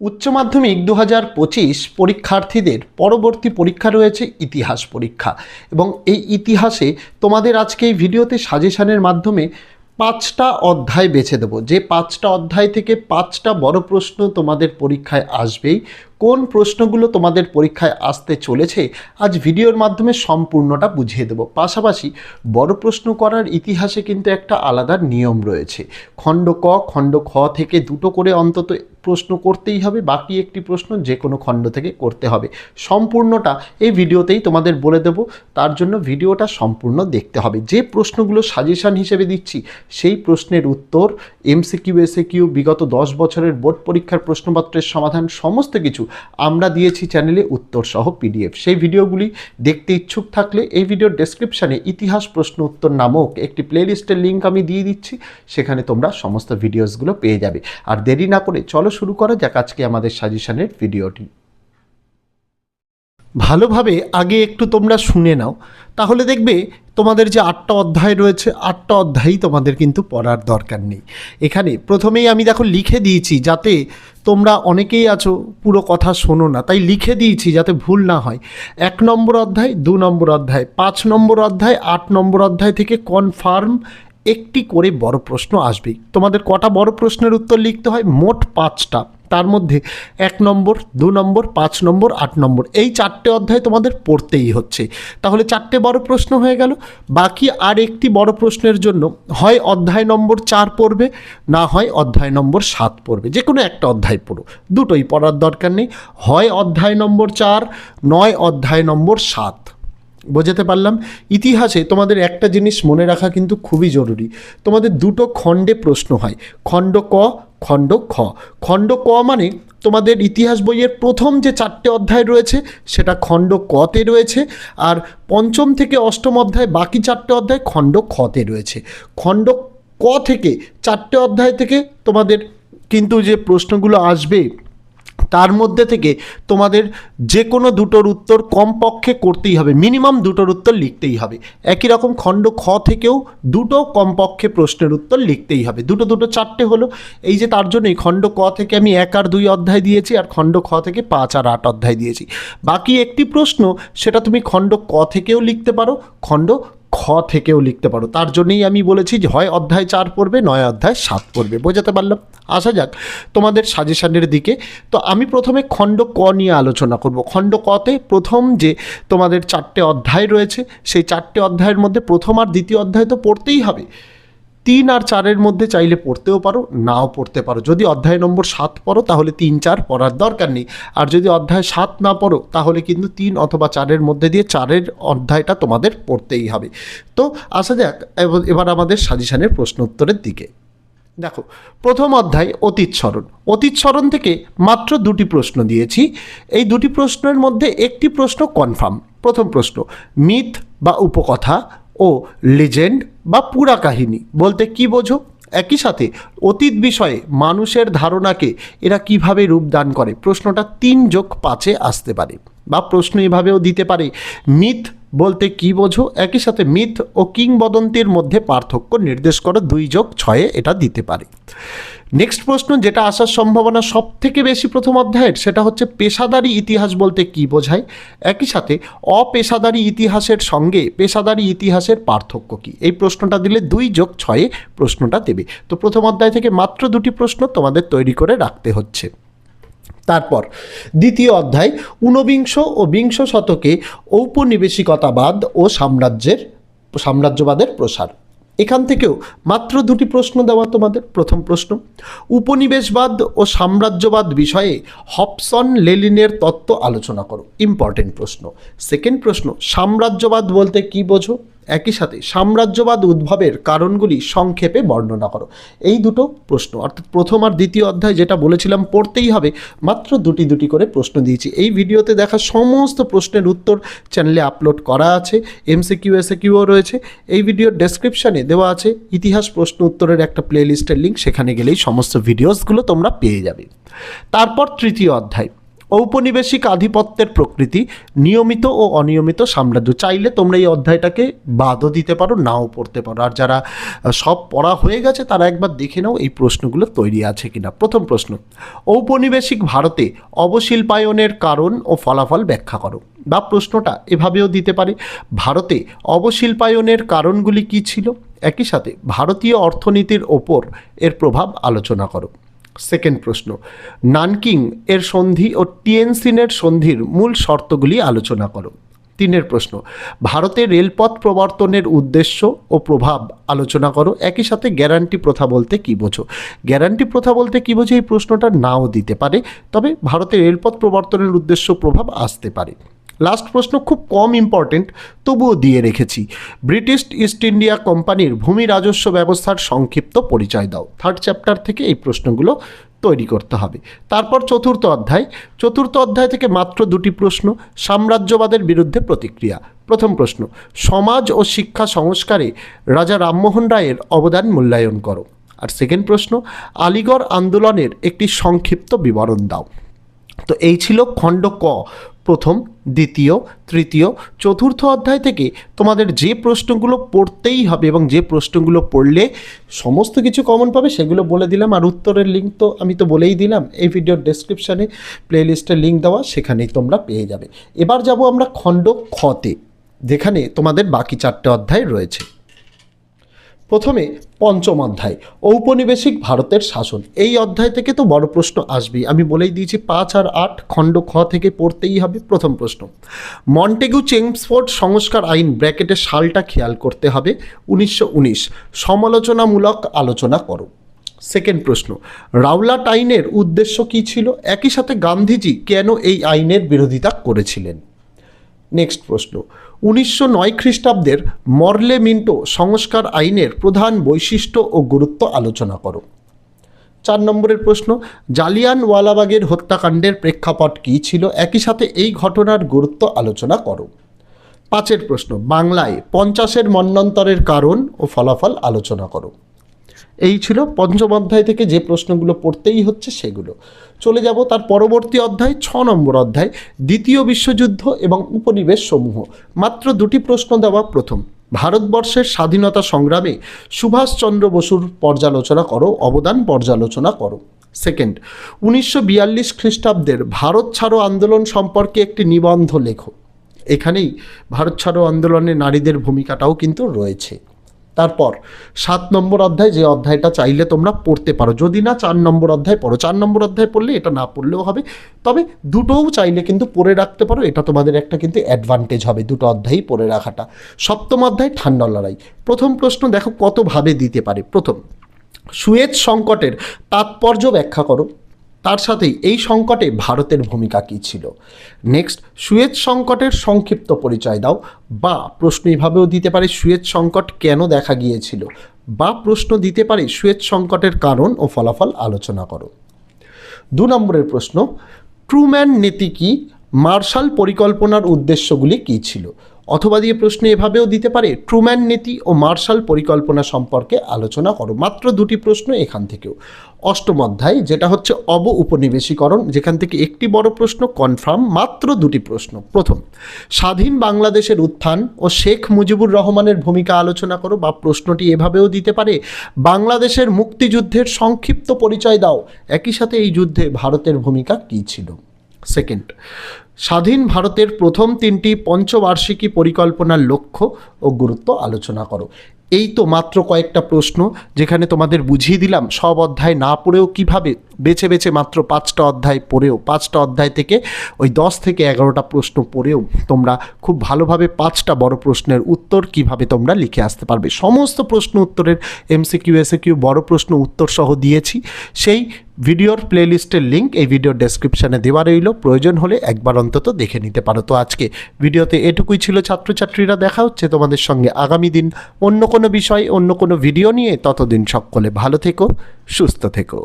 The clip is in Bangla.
উচ্চ মাধ্যমিক দু হাজার পঁচিশ পরীক্ষার্থীদের পরবর্তী পরীক্ষা রয়েছে ইতিহাস পরীক্ষা। এবং এই ইতিহাসে তোমাদের আজকে এই ভিডিওতে সাজেশানের মাধ্যমে পাঁচটা অধ্যায় বেছে দেবো। যে পাঁচটা অধ্যায় থেকে পাঁচটা বড় প্রশ্ন তোমাদের পরীক্ষায় আসবেই। কোন প্রশ্নগুলো তোমাদের পরীক্ষায় আসতে চলেছে, আজ ভিডিওর মাধ্যমে সম্পূর্ণটা বুঝিয়ে দেব। পাশাপাশি বড় প্রশ্ন করার ইতিহাসে কিন্তু একটা আলাদা নিয়ম রয়েছে। খণ্ড ক, খণ্ড খ থেকে দুটো করে অন্তত প্রশ্ন করতেই হবে, বাকি একটি প্রশ্ন যে কোনো খণ্ড থেকে করতে হবে। সম্পূর্ণটা এই ভিডিওতেই তোমাদের বলে দেব, তার জন্য ভিডিওটা সম্পূর্ণ দেখতে হবে। যে প্রশ্নগুলো সাজেশন হিসেবে দিচ্ছি, সেই প্রশ্নের উত্তর এমসিকিউ এসএকিউ বিগত দশ বছরের বোর্ড পরীক্ষার প্রশ্নপত্রের সমাধান, সমস্ত কিছু আমরা দিয়েছি চ্যানেলে উত্তর সহ পিডিএফ সেই ভিডিওগুলি দেখতে ইচ্ছুক থাকলে এই ভিডিওর ডেসক্রিপশানে ইতিহাস প্রশ্ন উত্তর নামক একটি প্লেলিস্টের লিঙ্ক আমি দিয়ে দিচ্ছি, সেখানে তোমরা সমস্ত ভিডিওসগুলো পেয়ে যাবে। আর দেরি না করে চলো শুরু করা যাক আজকে আমাদের সাজেশনের ভিডিওটি ভালোভাবে আগে একটু তোমরা শুনে নাও, তাহলে দেখবে তোমাদের যে আটটা অধ্যায় রয়েছে, আটটা অধ্যায়ই তোমাদের কিন্তু পড়ার দরকার নেই। এখানে প্রথমেই আমি দেখো লিখে দিয়েছি যাতে তোমরা অনেকেই আছো, পুরো কথা শোনো না, তাই লিখে দিয়েছি যাতে ভুল না হয়। এক নম্বর অধ্যায়, দু নম্বর অধ্যায়, পাঁচ নম্বর অধ্যায়, আট নম্বর অধ্যায় থেকে কনফার্ম একটি করে বড় প্রশ্ন আসবেই তোমাদের কটা বড় প্রশ্নের উত্তর লিখতে হয়? মোট পাঁচটা। তার মধ্যে এক নম্বর, দু নম্বর, পাঁচ নম্বর, আট নম্বর। এই চারটে অধ্যায় তোমাদের পড়তেই হচ্ছে। তাহলে চারটে বড় প্রশ্ন হয়ে গেল। বাকি আর একটি বড় প্রশ্নের জন্য হয় অধ্যায় নম্বর চার পড়বে, না হয় অধ্যায় নম্বর সাত পড়বে। যে কোনো একটা অধ্যায় পড়ো। দুটোই পড়ার দরকার নেই। হয় অধ্যায় নম্বর চার, নয় অধ্যায় নম্বর সাত। বোঝাতে পারলাম, ইতিহাসে তোমাদের একটা জিনিস মনে রাখা কিন্তু খুবই জরুরি। তোমাদের দুটো খণ্ডে প্রশ্ন হয়, খণ্ড ক, খণ্ড খ। খণ্ড ক মানে তোমাদের ইতিহাস বইয়ের প্রথম যে চারটে অধ্যায় রয়েছে, সেটা খণ্ড কতে রয়েছে, আর পঞ্চম থেকে অষ্টম অধ্যায় বাকি চারটে অধ্যায় খণ্ড খতে রয়েছে। খণ্ড ক থেকে চারটে অধ্যায় থেকে তোমাদের কিন্তু যে প্রশ্নগুলো আসবে তার মধ্যে থেকে তোমাদের যে কোনো দুটোর উত্তর কমপক্ষে করতেই হবে মিনিমাম দুটোর উত্তর লিখতেই হবে। একই রকম খণ্ড খ থেকেও দুটো কমপক্ষে প্রশ্নের উত্তর লিখতেই হবে। দুটো দুটো, চারটে হলো। এই যে তার জন্যই খণ্ড ক থেকে আমি এক আর দুই অধ্যায় দিয়েছি আর খণ্ড খ থেকে পাঁচ আর আট অধ্যায় দিয়েছি। বাকি একটি প্রশ্ন, সেটা তুমি খণ্ড ক থেকেও লিখতে পারো, খণ্ড খ থেকেও লিখতে পারো। তার জন্যেই আমি বলেছি যে, হয় অধ্যায় চার পড়বে, নয় অধ্যায় সাত পড়বে। বোঝাতে পারলাম? আসা যাক, তোমাদের সাজেশানের দিকে। তো আমি প্রথমে খণ্ড ক নিয়ে আলোচনা করব। খণ্ড কতে প্রথম যে তোমাদের চারটে অধ্যায় রয়েছে, সেই চারটে অধ্যায়ের মধ্যে প্রথম আর দ্বিতীয় অধ্যায় তো পড়তেই হবে। তিন আর চারের মধ্যে চাইলে পড়তেও পারো, নাও পড়তে পারো। যদি অধ্যায় নম্বর সাত পড়ো, তাহলে তিন চার পড়ার দরকার নেই। আর যদি অধ্যায় সাত না পড়ো, তাহলে কিন্তু তিন অথবা চারের মধ্যে দিয়ে চারের অধ্যায়টা তোমাদের পড়তেই হবে। তো আসা যাক এবার- আমাদের সাজেশনের প্রশ্ন উত্তরের দিকে। দেখো, প্রথম অধ্যায় অতীত স্মরণ অতীত স্মরণ থেকে মাত্র দুটি প্রশ্ন দিয়েছি। এই দুটি প্রশ্নের মধ্যে একটি প্রশ্ন কনফার্ম প্রথম প্রশ্ন মিথ বা উপকথা ও লিজেন্ড বা পুরা কাহিনী। বলতে কি বোঝো? একই সাথে অতীত বিষয়ে মানুষের ধারণাকে এরা কীভাবে রূপদান করে? প্রশ্নটা তিন যোগ পাঁচে আসতে পারে। বা প্রশ্ন এভাবেও দিতে পারে। মিথ বলতে কি বোঝো? একই সাথে মিথ ও কিংবদন্তির মধ্যে পার্থক্য নির্দেশ করো দুই যোগ ছয়ে এটা দিতে পারে। নেক্সট প্রশ্ন, যেটা আসার সম্ভাবনা সব থেকে বেশি প্রথম অধ্যায়ের, সেটা হচ্ছে পেশাদারি ইতিহাস বলতে কি বোঝায়? একই সাথে অপেশাদারি ইতিহাসের সঙ্গে পেশাদারি ইতিহাসের পার্থক্য কি? এই প্রশ্নটা দিলে দুই যোগ ছয়ে প্রশ্নটা দেবে। তো প্রথম অধ্যায় থেকে মাত্র দুটি প্রশ্ন তোমাদের তৈরি করে রাখতে হচ্ছে। তারপর, দ্বিতীয় অধ্যায়, ঊনবিংশ ও বিংশ শতকে ঔপনিবেশিকতাবাদ ও সাম্রাজ্যের, সাম্রাজ্যবাদের প্রসার। এখান থেকেও মাত্র দুটি প্রশ্ন দেওয়া তোমাদের। প্রথম প্রশ্ন উপনিবেশবাদ ও সাম্রাজ্যবাদ বিষয়ে হপসন লেলিনের তত্ত্ব আলোচনা করো। ইম্পর্টেন্ট প্রশ্ন। সেকেন্ড প্রশ্ন, সাম্রাজ্যবাদ বলতে কি বোঝো? একই সাথে সাম্রাজ্যবাদ উদ্ভবের কারণগুলি সংক্ষেপে বর্ণনা করো। এই দুটো প্রশ্ন, অর্থাৎ প্রথম আর দ্বিতীয় অধ্যায় যেটা বলেছিলাম পড়তেই হবে, মাত্র দুটি দুটি করে প্রশ্ন দিয়েছি। এই ভিডিওতে দেখা সমস্ত প্রশ্নের উত্তর চ্যানেলে আপলোড করা আছে, এমসিকিউ এসএকিউও রয়েছে। এই ভিডিওর ডেসক্রিপশানে দেওয়া আছে ইতিহাস প্রশ্ন উত্তরের একটা প্লেলিস্টের লিঙ্ক, সেখানে গেলেই সমস্ত ভিডিওসগুলো তোমরা পেয়ে যাবে। তারপর তৃতীয় অধ্যায়। ঔপনিবেশিক আধিপত্যের প্রকৃতি, নিয়মিত ও অনিয়মিত সাম্রাজ্য। চাইলে তোমরা এই অধ্যায়টাকে বাদও দিতে পারো, নাও পড়তে পারো। আর যারা সব পড়া হয়ে গেছে, তারা একবার দেখে নাও এই প্রশ্নগুলো তৈরি আছে কিনা। প্রথম প্রশ্ন, ঔপনিবেশিক ভারতে অবশিল্পায়নের কারণ ও ফলাফল ব্যাখ্যা করো। বা প্রশ্নটা এভাবেও দিতে পারে, ভারতে অবশিল্পায়নের কারণগুলি কী ছিল? একই সাথে ভারতীয় অর্থনীতির ওপর এর প্রভাব আলোচনা করো। সেকেন্ড প্রশ্ন, নানকিং এর সন্ধি ও টিএনসিনের সন্ধির মূল শর্তগুলি আলোচনা করো। তিনের প্রশ্ন, ভারতে রেলপথ প্রবর্তনের উদ্দেশ্য ও প্রভাব আলোচনা করো। একই সাথে গ্যারান্টি প্রথা বলতে কী বোঝো? গ্যারান্টি প্রথা বলতে কী বোঝো? এই প্রশ্নটা নাও দিতে পারে, তবে ভারতে রেলপথ প্রবর্তনের উদ্দেশ্য প্রভাব আসতে পারে। লাস্ট প্রশ্ন খুব কম ইম্পর্টেন্ট তবুও দিয়ে রেখেছি। ব্রিটিশ ইস্ট ইন্ডিয়া কোম্পানির ভূমি রাজস্ব ব্যবস্থার সংক্ষিপ্ত পরিচয় দাও। থার্ড চ্যাপ্টার থেকে এই প্রশ্নগুলো তৈরি করতে হবে। তারপর চতুর্থ অধ্যায়। চতুর্থ অধ্যায় থেকে মাত্র দুটি প্রশ্ন, সাম্রাজ্যবাদের বিরুদ্ধে প্রতিক্রিয়া। প্রথম প্রশ্ন, সমাজ ও শিক্ষা সংস্কারে রাজা রামমোহন রায়ের অবদান মূল্যায়ন করো। আর সেকেন্ড প্রশ্ন, আলিগড় আন্দোলনের একটি সংক্ষিপ্ত বিবরণ দাও। তো এই ছিল খণ্ড ক প্রথম, দ্বিতীয়, তৃতীয়, চতুর্থ অধ্যায় থেকে তোমাদের যে প্রশ্নগুলো পড়তেই হবে এবং যে প্রশ্নগুলো পড়লে সমস্ত কিছু কমন পাবে, সেগুলো বলে দিলাম আর উত্তরের লিঙ্ক তো আমি তো বলেই দিলাম। এই ভিডিওর ডেসক্রিপশানে প্লেলিস্টের লিঙ্ক দেওয়া, সেখানেই তোমরা পেয়ে যাবে। এবার যাব আমরা খণ্ড খতে যেখানে তোমাদের বাকি চারটে অধ্যায় রয়েছে। প্রথমে পঞ্চম অধ্যায়, ঔপনিবেশিক ভারতের শাসন। এই অধ্যায় থেকে তো বড় প্রশ্ন আসবেই। আমি বলেই দিয়েছি পাঁচ আর আট খণ্ড খ থেকে পড়তেই হবে, প্রথম প্রশ্ন। মন্টেগু চেমসফোর্ড সংস্কার আইন ব্র্যাকেটের সালটা খেয়াল করতে হবে, উনিশশো উনিশ। সমালোচনামূলক আলোচনা করো। সেকেন্ড প্রশ্ন রাওলাট আইনের উদ্দেশ্য কী ছিল? একই সাথে গান্ধীজি কেন এই আইনের বিরোধিতা করেছিলেন? নেক্সট প্রশ্ন. উনিশশো নয় খ্রিস্টাব্দের মরলে মিন্টো সংস্কার আইনের প্রধান বৈশিষ্ট্য ও গুরুত্ব আলোচনা করো। চার নম্বরের প্রশ্ন, জালিয়ানওয়ালাবাগের হত্যাকাণ্ডের প্রেক্ষাপট কী ছিল? একই সাথে এই ঘটনার গুরুত্ব আলোচনা করো। পাঁচের প্রশ্ন, বাংলায় পঞ্চাশের মন্বন্তরের কারণ ও ফলাফল আলোচনা করো। এই ছিল পঞ্চম অধ্যায় থেকে যে প্রশ্নগুলো পড়তেই হচ্ছে সেগুলো। চলে যাব তার পরবর্তী অধ্যায়, ছ নম্বর অধ্যায়, দ্বিতীয় বিশ্বযুদ্ধ এবং উপনিবেশ সমূহ মাত্র দুটি প্রশ্ন দেওয়া প্রথম। ভারতবর্ষের স্বাধীনতা সংগ্রামে সুভাষচন্দ্র বসুর পর্যালোচনা করো, অবদান পর্যালোচনা করো। সেকেন্ড উনিশশো বিয়াল্লিশ খ্রিস্টাব্দের ভারত ছাড়ো আন্দোলন সম্পর্কে একটি নিবন্ধ লেখো। এখানেই ভারত ছাড়ো আন্দোলনে নারীদের ভূমিকাটাও কিন্তু রয়েছে। তারপর সাত নম্বর অধ্যায় যে অধ্যায়টা চাইলে তোমরা পড়তে পারো। যদি না চার নম্বর অধ্যায় পড়ো, চার নম্বর অধ্যায় পড়লে এটা না পড়লেও হবে। তবে দুটোও চাইলে কিন্তু পড়ে রাখতে পারো। এটা তোমাদের একটা কিন্তু অ্যাডভান্টেজ হবে দুটো অধ্যায়ই পড়ে রাখাটা। সপ্তম অধ্যায় ঠান্ডা লড়াই। প্রথম প্রশ্ন দেখো কতভাবে দিতে পারে। প্রথম সুয়েজ সংকটের তাৎপর্য ব্যাখ্যা করো। তার সাথেই এই সংকটে ভারতের ভূমিকা কী ছিল? নেক্সট সুয়েজ সংকটের সংক্ষিপ্ত পরিচয় দাও। বা প্রশ্ন এইভাবেও দিতে পারে সুয়েজ সংকট কেন দেখা গিয়েছিল? বা প্রশ্ন দিতে পারে সুয়েজ সংকটের কারণ ও ফলাফল আলোচনা করো। দু নম্বরের প্রশ্ন, ট্রুম্যান নীতি কি? মার্শাল পরিকল্পনার উদ্দেশ্যগুলি কী ছিল? অথবা দিয়ে প্রশ্ন এভাবেও দিতে পারে, ট্রুম্যান নীতি ও মার্শাল পরিকল্পনা সম্পর্কে আলোচনা করো। মাত্র দুটি প্রশ্ন এখান থেকেও। অষ্টম অধ্যায়, যেটা হচ্ছে অব উপনিবেশীকরণ যেখান থেকে একটি বড় প্রশ্ন, কনফার্ম, মাত্র দুটি প্রশ্ন। প্রথম, স্বাধীন বাংলাদেশের উত্থান ও শেখ মুজিবুর রহমানের ভূমিকা আলোচনা করো বা প্রশ্নটি এভাবেও দিতে পারে, বাংলাদেশের মুক্তিযুদ্ধের সংক্ষিপ্ত পরিচয় দাও। একই সাথে এই যুদ্ধে ভারতের ভূমিকা কী ছিল? সেকেন্ড স্বাধীন ভারতের প্রথম তিনটি পঞ্চবার্ষিকী পরিকল্পনার লক্ষ্য ও গুরুত্ব আলোচনা করো। এই তো মাত্র কয়েকটা প্রশ্ন, যেখানে তোমাদের বুঝিয়ে দিলাম সব অধ্যায় না পড়েও কীভাবে, বেছে বেছে মাত্র পাঁচটা অধ্যায় পড়েও, পাঁচটা অধ্যায় থেকে ওই দশ থেকে এগারোটা প্রশ্ন পড়েও তোমরা খুব ভালোভাবে পাঁচটা বড় প্রশ্নের উত্তর কীভাবে তোমরা লিখে আসতে পারবে। সমস্ত প্রশ্ন উত্তরের এমসিকিউ এসএকিউ বড় প্রশ্ন উত্তর সহ দিয়েছি। সেই ভিডিওর প্লেলিস্টের লিঙ্ক এই ভিডিওর ডেসক্রিপশানে দেওয়া রইল। প্রয়োজন হলে একবার অন্তত দেখে নিতে পারো। তো আজকে ভিডিওতে এটুকুই ছিল ছাত্রছাত্রীরা। দেখা হচ্ছে তোমাদের সঙ্গে আগামী দিন অন্য কোনো বিষয়, অন্য কোনো ভিডিও নিয়ে। ততদিন সকলে ভালো থেকো, সুস্থ থেকো।